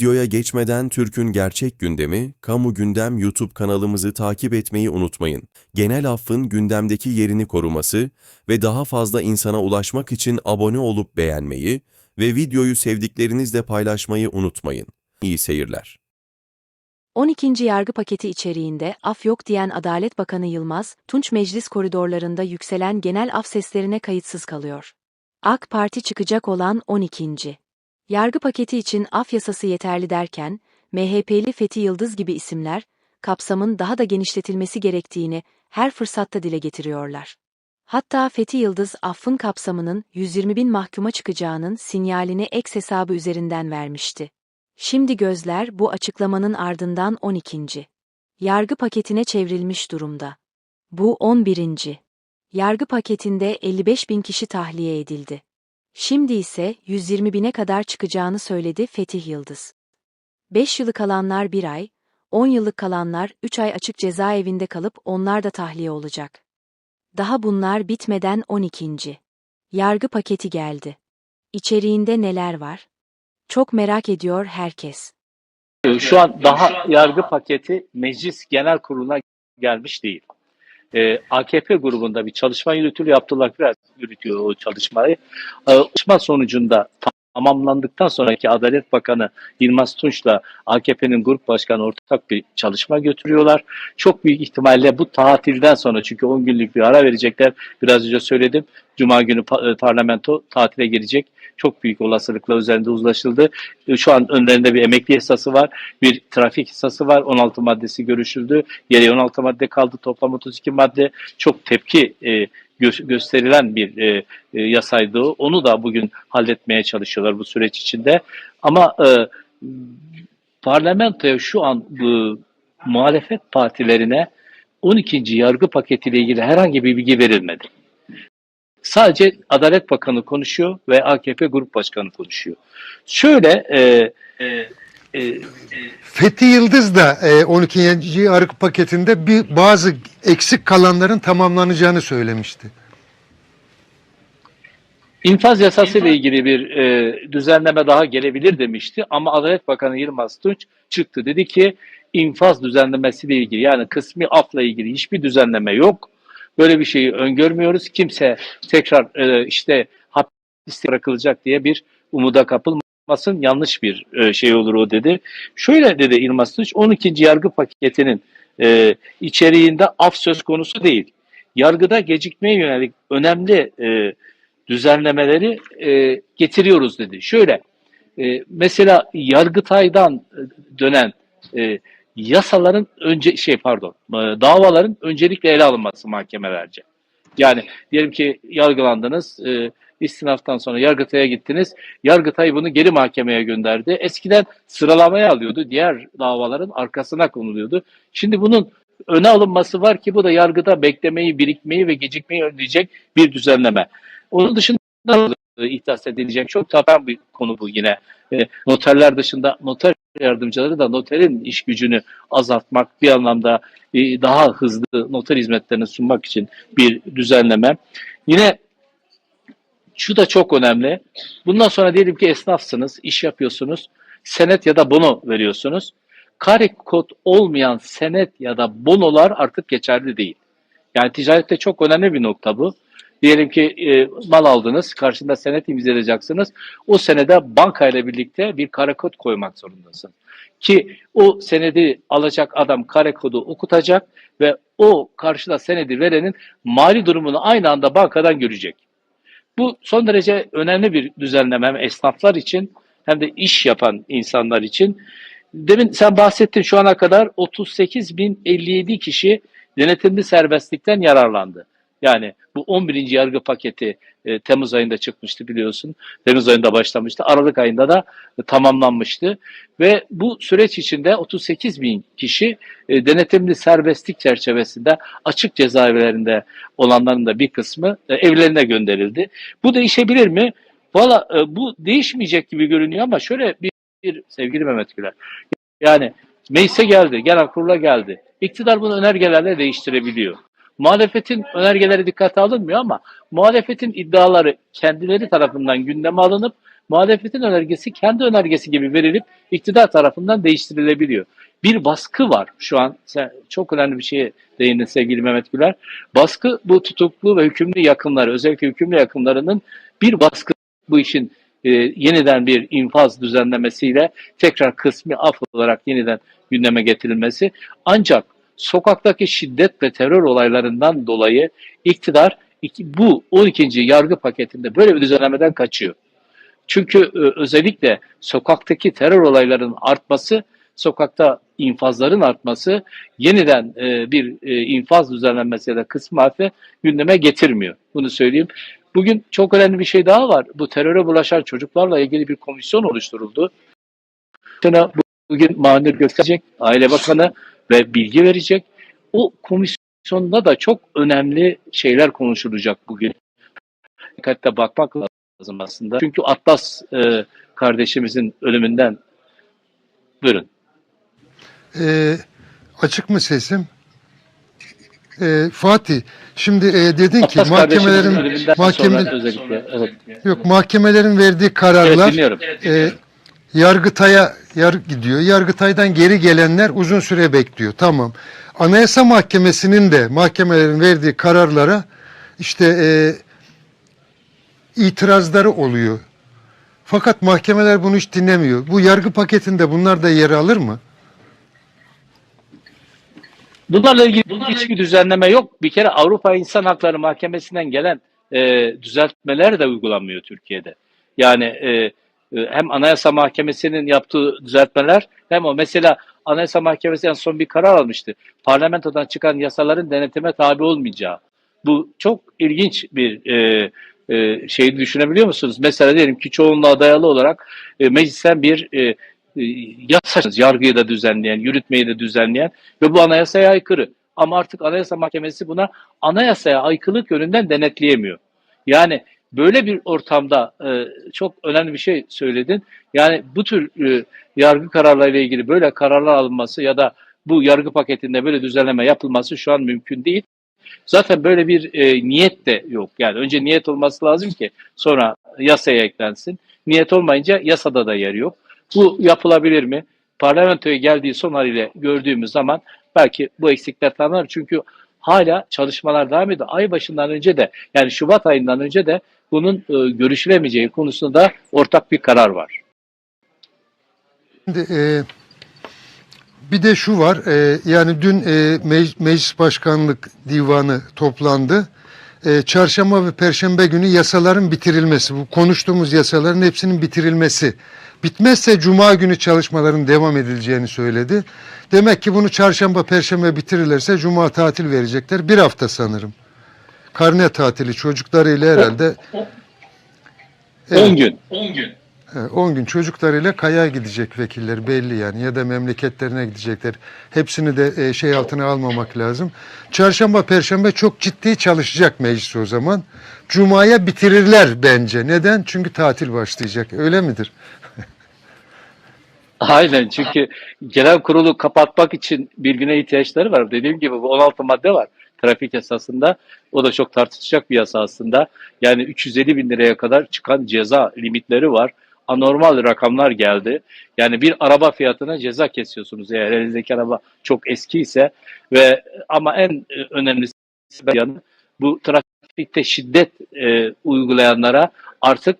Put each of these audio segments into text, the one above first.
Videoya geçmeden Türk'ün Gerçek Gündemi, Kamu Gündem YouTube kanalımızı takip etmeyi unutmayın. Genel affın gündemdeki yerini koruması ve daha fazla insana ulaşmak için abone olup beğenmeyi ve videoyu sevdiklerinizle paylaşmayı unutmayın. İyi seyirler. 12. yargı paketi içeriğinde af yok diyen Adalet Bakanı Yılmaz, Tunç Meclis koridorlarında yükselen genel af seslerine kayıtsız kalıyor. AK Parti çıkacak olan 12. Yargı paketi için af yasası yeterli derken, MHP'li Fethi Yıldız gibi isimler, kapsamın daha da genişletilmesi gerektiğini her fırsatta dile getiriyorlar. Hatta Fethi Yıldız affın kapsamının 120 bin mahkuma çıkacağının sinyalini X hesabı üzerinden vermişti. Şimdi gözler bu açıklamanın ardından 12. Yargı paketine çevrilmiş durumda. Bu 11. Yargı paketinde 55 bin kişi tahliye edildi. Şimdi ise 120 bine kadar çıkacağını söyledi Fetih Yıldız. 5 yılı kalanlar 1 ay, 10 yıllık kalanlar 3 ay açık cezaevinde kalıp onlar da tahliye olacak. Daha bunlar bitmeden 12. Yargı paketi geldi. İçeriğinde neler var? Çok merak ediyor herkes. Şu an daha yargı paketi meclis genel kuruluna gelmiş değil. Ee, AKP grubunda bir çalışma yürütülüyor. Abdullah Gül yürütüyor o çalışmayı. Ee, çalışma sonucunda tamamlandıktan sonraki Adalet Bakanı Yılmaz Tunç'la AKP'nin grup başkanı ortak bir çalışma götürüyorlar. Çok büyük ihtimalle bu tatilden sonra çünkü 10 günlük bir ara verecekler. Biraz önce söyledim. Cuma günü e, parlamento tatile girecek. Çok büyük olasılıkla üzerinde uzlaşıldı. E, Şu an önlerinde bir emekli yasası var. Bir trafik yasası var. 16 maddesi görüşüldü. Geriye 16 madde kaldı. Toplam 32 madde. Çok tepki e, gö- gösterilen bir e, e, yasaydı. Onu da bugün halletmeye çalışıyorlar bu süreç içinde. Ama e, parlamentoya şu an bu, muhalefet partilerine 12. yargı paketiyle ilgili herhangi bir bilgi verilmedi. Sadece Adalet Bakanı konuşuyor ve AKP Grup Başkanı konuşuyor. Şöyle e, e, e, Fethi Yıldız da e, 12. yargı paketinde bir bazı eksik kalanların tamamlanacağını söylemişti. İnfaz yasası ile ilgili bir e, düzenleme daha gelebilir demişti ama Adalet Bakanı Yılmaz Tunç çıktı dedi ki infaz düzenlemesi ile ilgili yani kısmi afla ilgili hiçbir düzenleme yok. Böyle bir şeyi öngörmüyoruz. Kimse tekrar e, işte hapiste bırakılacak diye bir umuda kapılmasın. Yanlış bir e, şey olur o dedi. Şöyle dedi Yılmaz Tunç 12. yargı paketinin e, içeriğinde af söz konusu değil. Yargıda gecikmeye yönelik önemli e, düzenlemeleri e, getiriyoruz dedi. Şöyle e, mesela Yargıtay'dan e, dönen e, yasaların önce şey pardon e, davaların öncelikle ele alınması mahkemelerce. Yani diyelim ki yargılandınız e, istinaftan sonra Yargıtay'a gittiniz. Yargıtay bunu geri mahkemeye gönderdi. Eskiden sıralamaya alıyordu. Diğer davaların arkasına konuluyordu. Şimdi bunun öne alınması var ki bu da yargıda beklemeyi, birikmeyi ve gecikmeyi önleyecek bir düzenleme. Onun dışında ihdas edilecek çok taban bir konu bu yine. E, noterler dışında noter yardımcıları da noterin iş gücünü azaltmak bir anlamda e, daha hızlı noter hizmetlerini sunmak için bir düzenleme. Yine şu da çok önemli. Bundan sonra diyelim ki esnafsınız, iş yapıyorsunuz, senet ya da bono veriyorsunuz. Kare kod olmayan senet ya da bonolar artık geçerli değil. Yani ticarette çok önemli bir nokta bu. Diyelim ki e, mal aldınız, karşında senet imzalayacaksınız. O senede bankayla birlikte bir kare kod koymak zorundasın. Ki o senedi alacak adam kare kodu okutacak ve o karşıda senedi verenin mali durumunu aynı anda bankadan görecek. Bu son derece önemli bir düzenleme hem esnaflar için hem de iş yapan insanlar için. Demin sen bahsettin şu ana kadar 38.057 kişi denetimli serbestlikten yararlandı. Yani bu 11. yargı paketi e, Temmuz ayında çıkmıştı biliyorsun. Temmuz ayında başlamıştı. Aralık ayında da e, tamamlanmıştı. Ve bu süreç içinde 38 bin kişi e, denetimli serbestlik çerçevesinde açık cezaevlerinde olanların da bir kısmı e, evlerine gönderildi. Bu değişebilir mi? Valla e, bu değişmeyecek gibi görünüyor ama şöyle bir, bir sevgili Mehmet Güler. Yani meclise geldi, genel kurula geldi. İktidar bunu önergelerle değiştirebiliyor. Muhalefetin önergeleri dikkate alınmıyor ama muhalefetin iddiaları kendileri tarafından gündeme alınıp muhalefetin önergesi kendi önergesi gibi verilip iktidar tarafından değiştirilebiliyor. Bir baskı var şu an. Sen çok önemli bir şeye değindin sevgili Mehmet Güler. Baskı bu tutuklu ve hükümlü yakınları, özellikle hükümlü yakınlarının bir baskı bu işin e, yeniden bir infaz düzenlemesiyle tekrar kısmi af olarak yeniden gündeme getirilmesi. Ancak sokaktaki şiddet ve terör olaylarından dolayı iktidar bu 12. yargı paketinde böyle bir düzenlemeden kaçıyor. Çünkü e, özellikle sokaktaki terör olaylarının artması, sokakta infazların artması yeniden e, bir e, infaz düzenlenmesi ya da kısmı affe gündeme getirmiyor. Bunu söyleyeyim. Bugün çok önemli bir şey daha var. Bu teröre bulaşan çocuklarla ilgili bir komisyon oluşturuldu. Bugün Mahir Gökçek, Aile Bakanı ve bilgi verecek. O komisyonda da çok önemli şeyler konuşulacak bugün. Dikkatle bakmak lazım aslında. Çünkü Atlas e, kardeşimizin ölümünden buyurun. Ee, açık mı sesim? Ee, Fatih, şimdi e, dedin ki Atlas kardeşimizin mahkemelerin mahkeme özellikle. Evet, yok mahkemelerin verdiği evet kararlar dinliyorum. e, Yargıtay'a yar gidiyor. Yargıtay'dan geri gelenler uzun süre bekliyor. Tamam. Anayasa Mahkemesi'nin de mahkemelerin verdiği kararlara işte e, itirazları oluyor. Fakat mahkemeler bunu hiç dinlemiyor. Bu yargı paketinde bunlar da yer alır mı? Bunlarla ilgili hiçbir düzenleme yok. Bir kere Avrupa İnsan Hakları Mahkemesi'nden gelen e, düzeltmeler de uygulanmıyor Türkiye'de. Yani e, hem Anayasa Mahkemesi'nin yaptığı düzeltmeler hem o mesela Anayasa Mahkemesi en son bir karar almıştı. Parlamentodan çıkan yasaların denetime tabi olmayacağı. Bu çok ilginç bir e, e, şeyi düşünebiliyor musunuz? Mesela diyelim ki çoğunluğa dayalı olarak e, meclisten bir e, e, yargıyı da düzenleyen, yürütmeyi de düzenleyen ve bu anayasaya aykırı. Ama artık Anayasa Mahkemesi buna anayasaya aykırılık yönünden denetleyemiyor. Yani böyle bir ortamda e, çok önemli bir şey söyledin. Yani bu tür e, yargı kararlarıyla ilgili böyle kararlar alınması ya da bu yargı paketinde böyle düzenleme yapılması şu an mümkün değil. Zaten böyle bir e, niyet de yok. Yani önce niyet olması lazım ki sonra yasaya eklensin. Niyet olmayınca yasada da yer yok. Bu yapılabilir mi? Parlamentoya geldiği son haliyle gördüğümüz zaman belki bu eksikler tamamlanır. Çünkü hala çalışmalar devam ediyor. Ay başından önce de yani Şubat ayından önce de bunun e, görüşülemeyeceği konusunda ortak bir karar var. Şimdi, e, bir de şu var, e, yani dün e, Mec- Meclis Başkanlık Divanı toplandı. E, çarşamba ve Perşembe günü yasaların bitirilmesi, bu konuştuğumuz yasaların hepsinin bitirilmesi. Bitmezse Cuma günü çalışmaların devam edileceğini söyledi. Demek ki bunu çarşamba, Perşembe bitirirlerse Cuma tatil verecekler. Bir hafta sanırım. Karne tatili çocuklarıyla herhalde 10 gün. 10 gün. He, 10 gün çocuklarıyla kaya gidecek vekiller belli yani ya da memleketlerine gidecekler. Hepsini de e, şey altına almamak lazım. Çarşamba, perşembe çok ciddi çalışacak meclis o zaman. Cuma'ya bitirirler bence. Neden? Çünkü tatil başlayacak. Öyle midir? Aynen çünkü genel kurulu kapatmak için bir güne ihtiyaçları var. Dediğim gibi bu 16 madde var trafik yasasında. O da çok tartışacak bir yasa aslında. Yani 350 bin liraya kadar çıkan ceza limitleri var. Anormal rakamlar geldi. Yani bir araba fiyatına ceza kesiyorsunuz eğer elinizdeki araba çok eski ise ve ama en e, önemlisi yanı bu trafikte şiddet e, uygulayanlara artık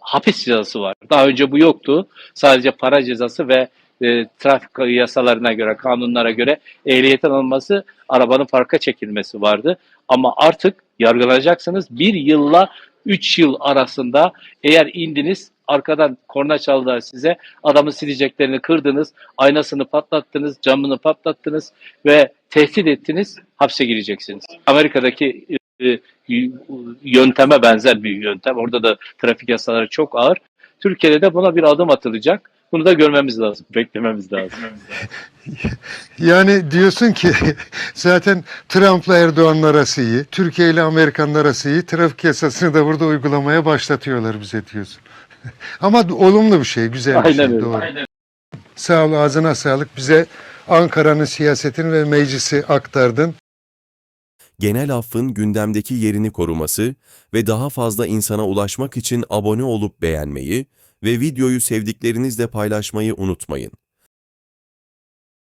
hapis cezası var. Daha önce bu yoktu. Sadece para cezası ve e, trafik yasalarına göre, kanunlara göre ehliyetin alınması, arabanın parka çekilmesi vardı. Ama artık yargılanacaksınız. Bir yılla üç yıl arasında eğer indiniz, arkadan korna çaldılar size, adamın sileceklerini kırdınız, aynasını patlattınız, camını patlattınız ve tehdit ettiniz, hapse gireceksiniz. Amerika'daki e, y- yönteme benzer bir yöntem. Orada da trafik yasaları çok ağır. Türkiye'de de buna bir adım atılacak. Bunu da görmemiz lazım, beklememiz lazım. Yani diyorsun ki zaten Trump'la Erdoğan'ın arası iyi. Türkiye ile Amerika'nın arası iyi. Trafik yasasını da burada uygulamaya başlatıyorlar bize diyorsun. Ama olumlu bir şey, güzel bir Aynen şey. öyle. Doğru. Sağ ol, ağzına sağlık. Bize Ankara'nın siyasetini ve meclisi aktardın. Genel affın gündemdeki yerini koruması ve daha fazla insana ulaşmak için abone olup beğenmeyi ve videoyu sevdiklerinizle paylaşmayı unutmayın.